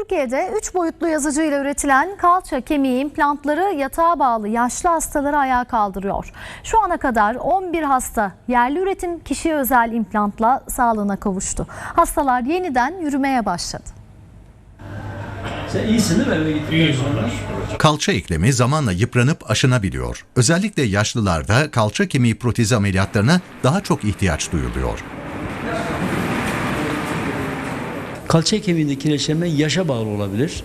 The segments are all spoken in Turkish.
Türkiye'de 3 boyutlu yazıcı ile üretilen kalça kemiği implantları yatağa bağlı yaşlı hastaları ayağa kaldırıyor. Şu ana kadar 11 hasta yerli üretim kişiye özel implantla sağlığına kavuştu. Hastalar yeniden yürümeye başladı. Sen iyisin değil mi eve gittikten sonra? Kalça eklemi zamanla yıpranıp aşınabiliyor. Özellikle yaşlılarda kalça kemiği protezi ameliyatlarına daha çok ihtiyaç duyuluyor. Kalça kemiğinde kireçlenme yaşa bağlı olabilir.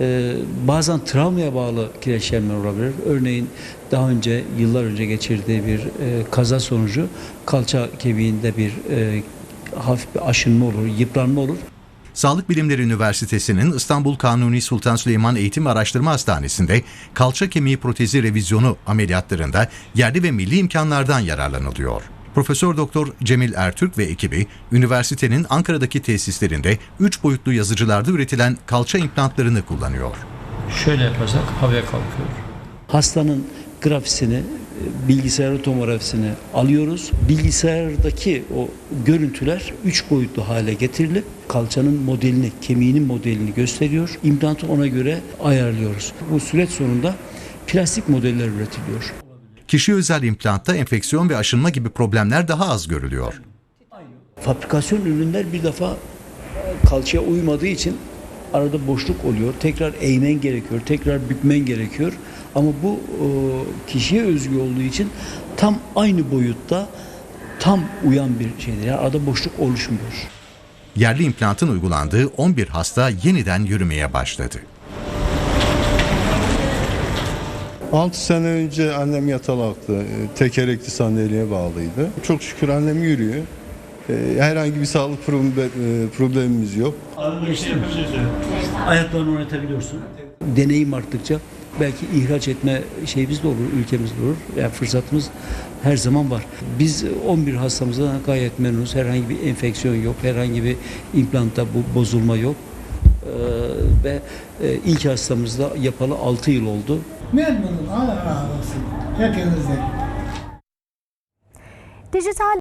Ee, bazen travmaya bağlı kireçlenme olabilir. Örneğin daha önce yıllar önce geçirdiği bir e, kaza sonucu kalça kemiğinde bir e, hafif bir aşınma olur, yıpranma olur. Sağlık Bilimleri Üniversitesi'nin İstanbul Kanuni Sultan Süleyman Eğitim Araştırma Hastanesi'nde kalça kemiği protezi revizyonu ameliyatlarında yerli ve milli imkanlardan yararlanılıyor. Profesör Doktor Cemil Ertürk ve ekibi üniversitenin Ankara'daki tesislerinde 3 boyutlu yazıcılarda üretilen kalça implantlarını kullanıyor. Şöyle yaparsak havaya kalkıyor. Hastanın grafisini, e, bilgisayar tomografisini alıyoruz. Bilgisayardaki o görüntüler 3 boyutlu hale getirilip kalçanın modelini, kemiğinin modelini gösteriyor. İmplantı ona göre ayarlıyoruz. Bu süreç sonunda plastik modeller üretiliyor. Kişi özel implantta enfeksiyon ve aşınma gibi problemler daha az görülüyor. Fabrikasyon ürünler bir defa kalçaya uymadığı için arada boşluk oluyor. Tekrar eğmen gerekiyor, tekrar bükmen gerekiyor. Ama bu e, kişiye özgü olduğu için tam aynı boyutta tam uyan bir şeydir. Yani arada boşluk oluşmuyor. Yerli implantın uygulandığı 11 hasta yeniden yürümeye başladı. 6 sene önce annem yatalaktı. e, Tekerekli sandalyeye bağlıydı. Çok şükür annem yürüyor. E, Herhangi bir sağlık e, problemimiz yok. Geçti mi? Ayaklarını oynatabiliyorsun. Deneyim arttıkça belki ihraç etme şeyimiz de olur, ülkemizde olur. Yani fırsatımız her zaman var. Biz 11 hastamızdan gayet memnunuz. Herhangi bir enfeksiyon yok, herhangi bir implantta bu bozulma yok. Ee, ve e, ilk hastamızda yapalı 6 yıl oldu. Memnunum. Allah razı olsun. Hepinizden. Dijital